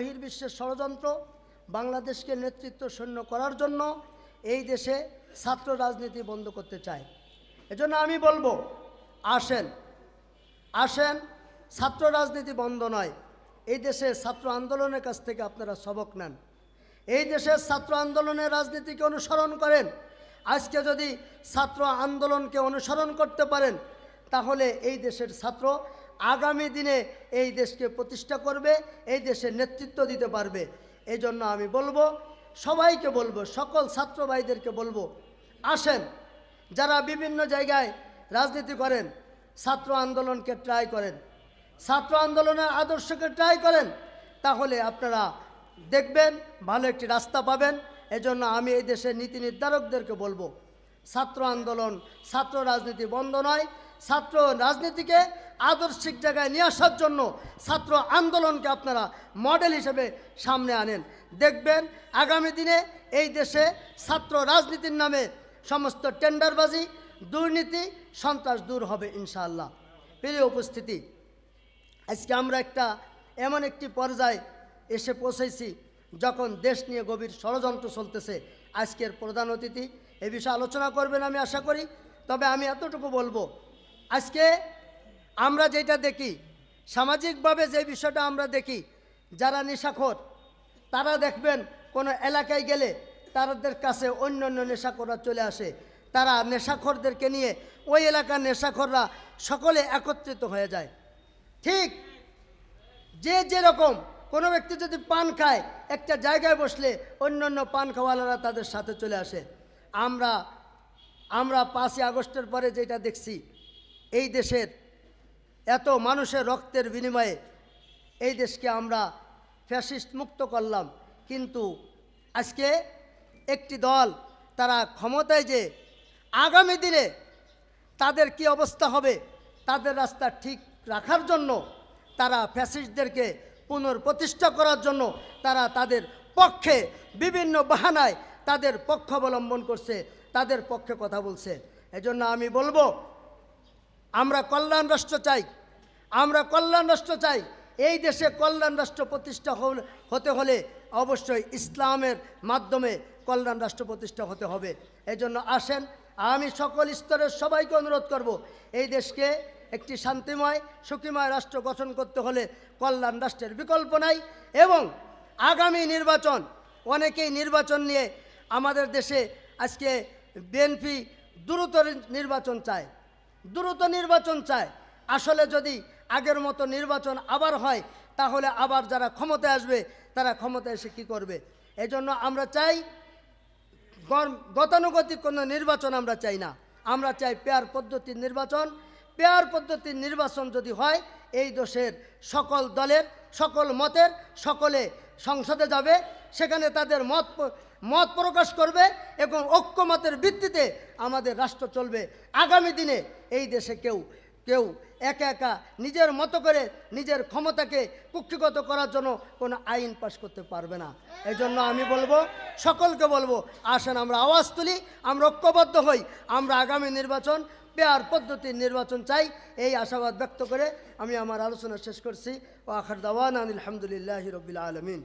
বহির্বিশ্বের ষড়যন্ত্র, বাংলাদেশকে নেতৃত্ব শূন্য করার জন্য এই দেশে ছাত্র রাজনীতি বন্ধ করতে চায়। এজন্য আমি বলব, আসেন আসেন, ছাত্র রাজনীতি বন্ধ নয়, এই দেশে ছাত্র আন্দোলনের কাছ থেকে আপনারা সবক নেন। এই দেশের ছাত্র আন্দোলনের রাজনীতিকে অনুসরণ করেন। আজকে যদি ছাত্র আন্দোলনকে অনুসরণ করতে পারেন, তাহলে এই দেশের ছাত্র আগামী দিনে এই দেশকে প্রতিষ্ঠা করবে, এই দেশের নেতৃত্ব দিতে পারবে। এই জন্য আমি বলব, সবাইকে বলব, সকল ছাত্র ভাইদেরকে বলব, আসেন। যারা বিভিন্ন জায়গায় রাজনীতি করেন, ছাত্র আন্দোলনকে ট্রাই করেন, ছাত্র আন্দোলনের আদর্শকে ট্রাই করেন, তাহলে আপনারা দেখবেন, ভালো একটি রাস্তা পাবেন। এজন্য আমি এই দেশের নীতি নির্ধারকদেরকে বলব, ছাত্র আন্দোলন, ছাত্র রাজনীতি বন্ধ নয় ছাত্র রাজনীতিকে আদর্শিক জায়গায় নিয়ে আসার জন্য ছাত্র আন্দোলনকে আপনারা মডেল হিসেবে সামনে আনেন। দেখবেন আগামী দিনে এই দেশে ছাত্র রাজনীতির নামে সমস্ত টেন্ডারবাজি, দুর্নীতি, সন্ত্রাস দূর হবে ইনশাআল্লাহ। প্রিয় উপস্থিতি, আজকে আমরা একটা এমন একটি পর্যায়ে এসে পৌঁছেছি যখন দেশ নিয়ে গভীর ষড়যন্ত্র চলতেছে। আজকের প্রধান অতিথি এ বিষয়ে আলোচনা করবেন আমি আশা করি। তবে আমি এতটুকু বলব আজকে আমরা যেটা দেখি, সামাজিকভাবে যে বিষয়টা আমরা দেখি, যারা নেশাখোর, তারা দেখবেন কোনো এলাকায় গেলে তাদের কাছে অন্য অন্য নেশাখোররা চলে আসে। তারা নেশাখোরদেরকে নিয়ে ওই এলাকার নেশাখোররা সকলে একত্রিত হয়ে যায়। ঠিক যে যেরকম কোনো ব্যক্তি যদি পান খায়, একটা জায়গায় বসলে অন্য অন্য পান খাওয়ালারা তাদের সাথে চলে আসে। আমরা আমরা পাঁচই আগস্টের পরে যেটা দেখছি এই দেশের এত মানুষের রক্তের বিনিময়ে এই দেশকে আমরা ফ্যাসিস্ট মুক্ত করলাম। কিন্তু আজকে একটি দল তারা ক্ষমতায় যে আগামী দিনে তাদের কি অবস্থা হবে, তাদের রাস্তা ঠিক রাখার জন্য, তারা ফ্যাসিস্টদেরকে পুনর্প্রতিষ্ঠা করার জন্য তারা তাদের পক্ষে বিভিন্ন বাহানায় তাদের পক্ষ অবলম্বন করছে, তাদের পক্ষে কথা বলছে। এজন্য আমি বলব আমরা কল্যাণ রাষ্ট্র চাই, আমরা কল্যাণ রাষ্ট্র চাই। এই দেশে কল্যাণ রাষ্ট্র প্রতিষ্ঠা হতে হলে অবশ্যই ইসলামের মাধ্যমে কল্যাণ রাষ্ট্র প্রতিষ্ঠা হতে হবে। এজন্য আসেন, আমি সকল স্তরের সবাইকে অনুরোধ করব, এই দেশকে একটি শান্তিময়, সুখীময় রাষ্ট্র গঠন করতে হলে কল্যাণ রাষ্ট্রের বিকল্প নাই এবং আগামী নির্বাচন, অনেকেই নির্বাচন নিয়ে আমাদের দেশে আজকে বিএনপি দ্রুত নির্বাচন চায়। দ্রুত নির্বাচন চায়। আসলে যদি আগের মতো নির্বাচন আবার হয়, তাহলে আবার যারা ক্ষমতায় আসবে, তারা ক্ষমতায় এসে কী করবে? এজন্য আমরা চাই গতানুগতিক কোনো নির্বাচন আমরা চাই না। আমরা চাই পেয়ার পদ্ধতির নির্বাচন। পেয়ার পদ্ধতির নির্বাচন যদি হয়, এই দেশের সকল দলের, সকল মতের সকলে সংসদে যাবে। সেখানে তাদের মত মত প্রকাশ করবে এবং ঐক্যমতের ভিত্তিতে আমাদের রাষ্ট্র চলবে। আগামী দিনে এই দেশে কেউ কেউ একা একা নিজের মতো করে নিজের ক্ষমতাকে কুক্ষিগত করার জন্য কোনো আইন পাশ করতে পারবে না। এই জন্য আমি বলব, সকলকে বলব, আসেন আমরা আওয়াজ তুলি, আমরা ঐক্যবদ্ধ হই, আমরা আগামী নির্বাচন, পেয়ার পদ্ধতির নির্বাচন চাই, এই আশাবাদ ব্যক্ত করে আমি আমার আলোচনা শেষ করছি। ও আখার দাওয়ান আলহামদুলিল্লাহ রবিল আলমিন।